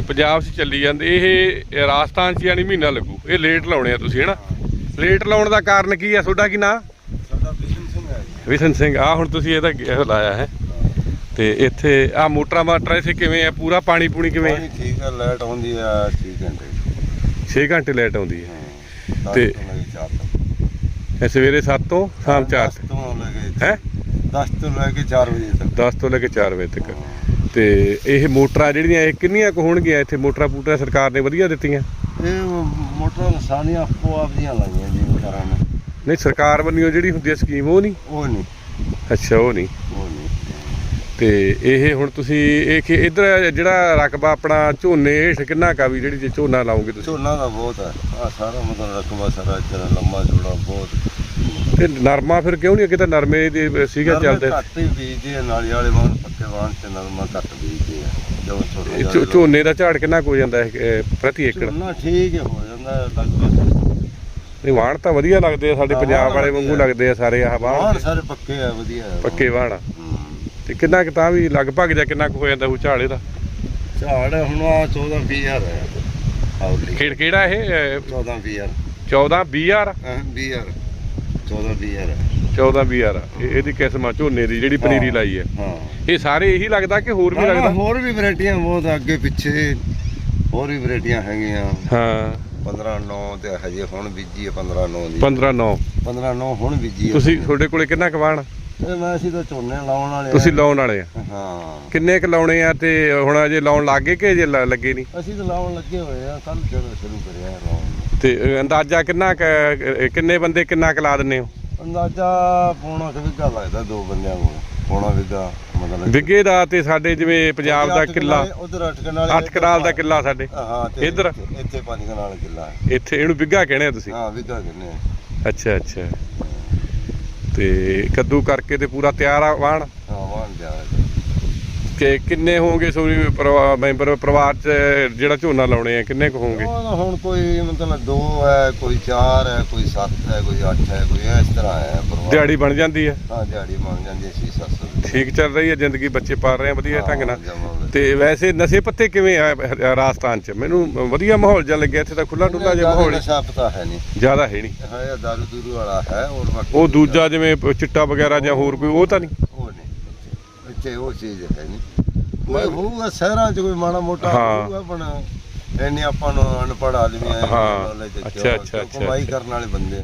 ਪੰਜਾਬ 'ਚ ਚੱਲੀ ਜਾਂਦੇ ਇਹ ਰਾਜਸਥਾਨ 'ਚ ਯਾਨੀ ਮਹੀਨਾ ਲੱਗੂ। ਇਹ ਲੇਟ ਲਾਉਣੇ ਆ ਤੁਸੀਂ ਹਨਾ? ਲੇਟ ਲਾਉਣ ਦਾ ਕਾਰਨ ਕੀ ਆ? ਤੁਹਾਡਾ ਕੀ ਨਾਂ? ਸਾਡਾ ਬਿਸ਼ਨ ਸਿੰਘ ਹੈ ਵਿਸ਼ਨ ਸਿੰਘ ਆ ਹੁਣ ਤੁਸੀਂ ਇਹਦਾ ਇਹ ਲਾਇਆ ਹੈ। ਤੇ ਇੱਥੇ ਆ ਮੋਟਰਾਂ ਮਾਟਰਾਂ ਇੱਥੇ ਕਿਵੇਂ ਆ? ਪੂਰਾ ਪਾਣੀ ਪੂਣੀ ਕਿਵੇਂ? ਠੀਕ ਹੈ ਲਾਈਟ ਆਉਂਦੀ ਆ 6 ਘੰਟੇ। 6 ਘੰਟੇ ਲਾਈਟ ਆਉਂਦੀ ਹੈ। ਤੇ- ਸਵੇਰੇ 7 ਤੋਂ ਸ਼ਾਮ 4 ਦਸ ਤੋਂ ਲੈ ਕੇ ਹੈ? 10 ਤੋਂ ਲੈ ਕੇ 4 ਵਜੇ ਤੱਕ। 10 ਤੋਂ ਲੈ ਕੇ 4 ਵਜੇ ਤੱਕ। ਤੇ ਇਹ ਮੋਟਰਾਂ ਜਿਹੜੀਆਂ ਇਹ ਕਿੰਨੀਆਂ ਕੁ ਹੋਣਗੀਆਂ ਇੱਥੇ? ਮੋਟਰਾਂ ਪੂਟਰਾਂ ਸਰਕਾਰ ਨੇ ਵਧੀਆ ਦਿੱਤੀਆਂ? ਇਹ ਮੋਟਰਾਂ ਨਿਸ਼ਾਨੀਆਂ ਆਪੋ ਆਪ ਦੀਆਂ ਲਾਈਆਂ ਜੀ ਵਿਚਾਰਾਂ ਨੇ। ਨਹੀਂ ਸਰਕਾਰ ਵੱਲੋਂ ਜਿਹੜੀ ਹੁੰਦੀ ਹੈ ਸਕੀਮ ਉਹ ਨਹੀਂ? ਉਹ ਨਹੀਂ। ਅੱਛਾ ਉਹ ਨਹੀਂ। ਉਹ ਨਹੀਂ। ਤੇ ਇਹ ਹੁਣ ਤੁਸੀਂ ਇਹ ਕਿ ਇਧਰ ਜਿਹੜਾ ਰਕਬਾ ਆਪਣਾ ਝੋਨੇ ਹੇਠ ਕਿੰਨਾ ਕਾ ਵੀ ਜਿਹੜੀ ਜੇ ਝੋਨਾ ਲਾਉਂਗੇ ਤੁਸੀਂ? ਝੋਨਾ ਦਾ ਬਹੁਤ ਆ। ਸਾਰਾ ਮਤਲਬ ਰਕਬਾ ਸਾਰਾ ਇੱਧਰ ਲੰਮਾ ਚੌੜਾ ਬਹੁਤ। ਤੇ ਨਰਮਾ ਫਿਰ ਕਿਉਂ ਨਹੀਂ ਅੱਗੇ ਤਾਂ ਨਰਮੇ ਦੇ ਸੀਗਾ ਚੱਲਦੇ। ਘੱਟ ਹੀ ਬੀਜਦੇ ਆ ਨਾਲੀ ਵਾਲੇ ਵਾਹਨ ਪੱਕੇ ਵਾਹਨ ਤੇ ਨਰਮਾ ਘੱਟ ਬੀਜਦੇ ਆ ਜਦੋਂ ਛੋਟੇ ਇਹ ਝੋ- ਝੋਨੇ ਦਾ ਝਾੜ ਕਿੰਨਾ ਕੁ ਹੋ ਜਾਂਦਾ ਹੈ ਅਹ, ਪ੍ਰਤੀ ਏਕੜ? ਝੋਨਾ ਠੀਕ ਹੀ ਹੋ ਜਾਂਦਾ ਲਗਭਗ। ਨਹੀਂ ਤਾਂ ਵਧੀਆ ਲੱਗਦੇ ਆ ਸਾਡੇ ਹਾਂ, ਪੰਜਾਬ ਵਾਹਣ ਵਾਲੇ ਵਾਂਗੂ ਵਧੀਆ। ਲੱਗਦੇ ਆ ਸਾਰੇ ਆਹ ਵਾਹਨ ਵਾਣ ਸਾਰੇ ਪੱਕੇ ਆ ਵਧੀਆ ਆ। ਪੱਕੇ ਵਾਣ ਆ। ਹੂੰ। ਤੇ ਕਿੰਨਾ ਕੁ ਤਾਂ ਵੀ ਲਗਭਗ ਜਾਂ ਕਿੰਨਾ ਕੁ ਹੋ ਜਾਂਦਾ ਉਹ ਝਾੜ ਇਹਦਾ? ਝਾੜ ਹੁਣ ਆ 14 20 ਹਜ਼ਾਰ ਹੈ ਆਉਲੀ ਖੇੜ ਕਿਹੜਾ ਇਹ? 14 20 ਹਜ਼ਾਰ। 14 20000 ਹਾਂ 20 ਹਜ਼ਾਰ। 14 20 ਹਜ਼ਾਰ। 14 20000 ਇਹ ਇਹਦੀ ਕਿਸਮ ਆ ਝੋਨੇ ਦੀ ਜਿਹੜੀ ਪਨੀਰੀ ਹਾਂ। ਲਾਈ ਹੈ। ਹਾਂ। ਇਹ ਸਾਰੇ ਇਹੀ ਲੱਗਦਾ ਕਿ ਹੋਰ ਵੀ ਨਾ, ਨਾ, ਲੱਗਦਾ? ਹੋਰ ਵੀ ਵੈਰਾਈਟੀਆਂ ਬਹੁਤ ਆ, ਅੱਗੇ ਪਿੱਛੇ ਹੋਰ ਵੀ ਵੈਰਾਈਟੀਆਂ ਹੈਗੀਆਂ। ਹਾਂ। 15 9 ਤੇ ਹਜੇ ਹੁਣ ਬੀਜੀ ਹੈ 15 9 ਦੀ। 15 9 15 9 ਹੁਣ ਬੀਜੀ ਹੈ ਤੁਸੀਂ ਤੁਹਾਡੇ ਕੋਲੇ ਕਿੰਨਾ ਕੁ ਵਾਣ ਤੇ ਮੈਂ ਅਸੀਂ ਤਾਂ ਝੋਨੇ ਲਾਉਣ ਵਾਲੇ ਆ। ਤੁਸੀਂ ਲਾਉਣ ਵਾਲੇ ਆ? ਹਾਂ। ਕਿੰਨੇ ਕੁ ਲਾਉਣੇ ਆ ਤੇ ਹੁਣ ਅਜੇ ਲਾਉਣ ਲੱਗੇ ਕਿ ਅਜੇ ਲ- ਲੱਗੇ ਨਹੀਂ? ਅਸੀਂ ਤਾਂ ਲਾਉਣ ਲੱਗੇ ਹੋਏ ਆ ਕੱਲ ਜਦੋਂ ਸ਼ੁਰੂ ਕਰਿਆ ਲਾਉਣ ਤੇ ਅੰਦਾਜ਼ਾ ਕਿੰਨਾ ਕਿੰਨੇ ਬੰਦੇ ਕਿੰਨਾ ਕੁ ਲਾ ਦਿੰਨੇ ਹੋ? ਅੰਦਾਜ਼ਾ ਪੌਣਾ ਕੁ ਵਿੱਗਾ ਲੱਗਦਾ ਦੋ ਬੰਦਿਆਂ ਕੋਲ ਪੌਣਾ ਵਿੱਗਾ ਮਤਲਬ ਵਿੱਗੇ ਦਾ ਤੇ ਸਾਡੇ ਜਿਵੇਂ ਪੰਜਾਬ ਦਾ ਕਿੱਲਾ। ਉਧਰ ਅਟਕਣ ਵਾਲੇ 8 ਕਨਾਲ ਦਾ ਕਿੱਲਾ ਸਾਡੇ। ਹਾਂ ਤੇ ਇੱਧਰ? ਇੱਥੇ- ਪੰਜ ਕਨਾਲ ਕਿੱਲਾ। ਇੱਥੇ ਇਹਨੂੰ ਵਿੱਗਾ ਕਹਿੰਦੇ ਆ ਤੁਸੀਂ? ਹਾਂ ਵਿੱਗਾ ਕਿੰਨੇ ਆ। ਅੱਛਾ ਅੱਛਾ। ਤੇ ਕੱਦੂ ਕਰਕੇ ਤੇ ਪੂਰਾ ਤਿਆਰ ਆ ਵਾਣ। ਹਾਂ ਵਾਹਨ ਜਾ ਕਿ ਕਿੰਨੇ ਹੋਣਗੇ ਸੋਰੀ ਪਰਿਵਾ- ਮੈਂਬਰ ਪਰਿਵਾਰ ਚ ਜਿਹੜਾ ਝੋਨਾ ਲਾਉਣੇ ਆ ਕਿੰਨੇ ਕੁ ਹੋਣਗੇ? ਉਹ ਹੁਣ ਕੋਈ ਮਤਲਬ ਦੋ ਹੈ ਕੋਈ ਚਾਰ ਹੈ ਕੋਈ ਸੱਤ ਹੈ ਕੋਈ ਅੱਠ ਹੈ ਕੋਈ ਇਸ ਤਰ੍ਹਾਂ ਹੈ ਪਰਿਵਾਰ। ਦਿਹਾੜੀ ਬਣ ਜਾਂਦੀ ਹੈ? ਹਾਂ ਦਿਹਾੜੀ ਬਣ ਜਾਂਦੀ ਸੀ 700 ਰੁਪਏ ਠੀਕ ਚੱਲ ਰਹੀ ਹੈ ਜ਼ਿੰਦਗੀ ਬੱਚੇ ਪਾਲ ਰਹੇ ਆ ਵਧੀਆ ਢੰਗ ਨਾਲ। ਤੇ ਵੈਸੇ ਨਸ਼ੇ ਪੱਤੇ ਕਿਵੇਂ ਆ ਰਾਜਸਥਾਨ ਚ? ਮੈਨੂੰ ਵਧੀਆ ਮਾਹੌਲ ਜਿਹਾ ਲੱਗਿਆ ਇੱਥੇ ਤਾਂ ਖੁੱਲਾ ਡੁੱਲਾ ਜਿਹਾ ਮਾਹੌਲ ਹੈ। ਨਸ਼ਾ ਪਤਾ ਹੈ ਨਹੀਂ। ਜ਼ਿਆਦਾ ਹੈ ਨਹੀਂ। ਹਾਂ ਇਹ ਦਾਰੂ ਦੂਰੂ ਵਾਲਾ ਹੈ ਬਾਕੀ ਉਹ ਦੂਜਾ ਜਿਵੇਂ ਚਿੱਟਾ ਵਗੈਰਾ ਜਾਂ ਹੋਰ ਕੋਈ ਉਹ ਤਾਂ ਨਹੀਂ? ਇੱਥੇ ਉਹ ਚੀਜ਼ ਹੈ ਨਹੀਂ ਕੋਈ ਹੋਊਗਾ ਸ਼ਹਿਰਾਂ 'ਚ ਕੋਈ ਮਾੜਾ ਮੋਟਾ ਹਾਂ। ਹੋਊਗਾ ਬਣਾ ਇੰਨੇ ਆਪਾਂ ਨੂੰ ਅਨਪੜ੍ਹ ਆਦਮੀ ਆਏ ਹਾਂ। ਅੱਛਾ, ਅੱਛਾ, ਕਮਾਈ। ਕਰਨ ਵਾਲੇ ਬੰਦੇ